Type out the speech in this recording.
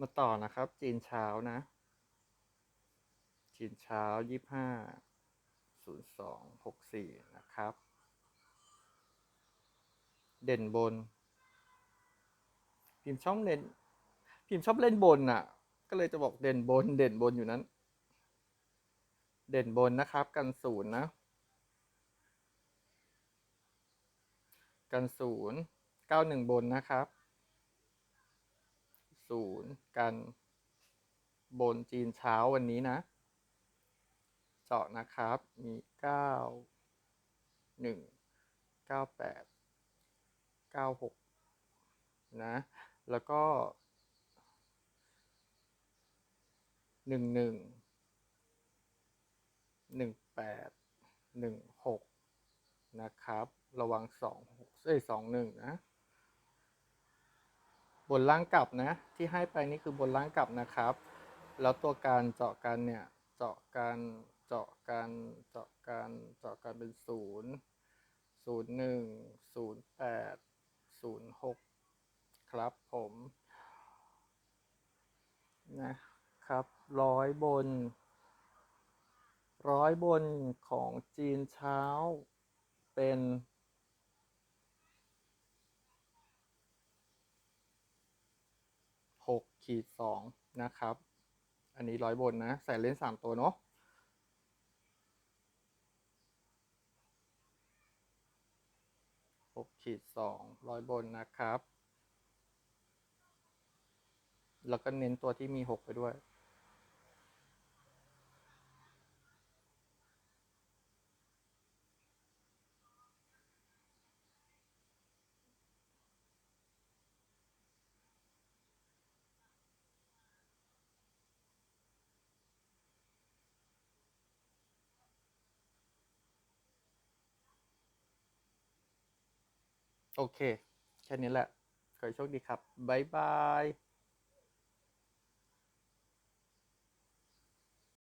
มาต่อนะครับ จีนเช้านะ จีนเช้ายี่ห้าศูนย์สองหกสี่นะครับ เด่นบน พิมพ์ช่องเล่น พิมพ์ชอบเล่นบนน่ะ ก็เลยจะบอกเด่นบน เด่นบนอยู่นั้น เด่นบนนะครับ กันศูนย์นะ กันศูนย์เก้าหนึ่งบนนะครับ ศูนย์กันบนจีนเช้าวันนี้นะ เจาะนะครับมีเก้าหนึ่งเก้าแปดเก้าหกนะ แล้วก็หนึ่งหนึ่งหนึ่งแปดหนึ่งหกนะครับ ระวังสองเอ้ยสองหนึ่งนะ บนล่างกลับนะ ที่ให้ไปนี่คือบนล่างกลับนะครับ แล้วตัวการเจาะกันเนี่ย เจาะกันเจาะกันเจาะกันเจาะกันเป็นศูนย์ศูนย์หนึ่งศูนย์แปดศูนย์หกครับผมนะครับร้อยบน ร้อยบนของจีนเช้าเป็น หกขีดสองนะครับ อันนี้ร้อยบนนะ ใส่เลนส์สามตัวเนาะหกขีดสองร้อยบนนะครับ แล้วก็เน้นตัวที่มีหกไปด้วย โอเค แค่นี้แหละ ขอให้โชคดีครับ บ๊ายบาย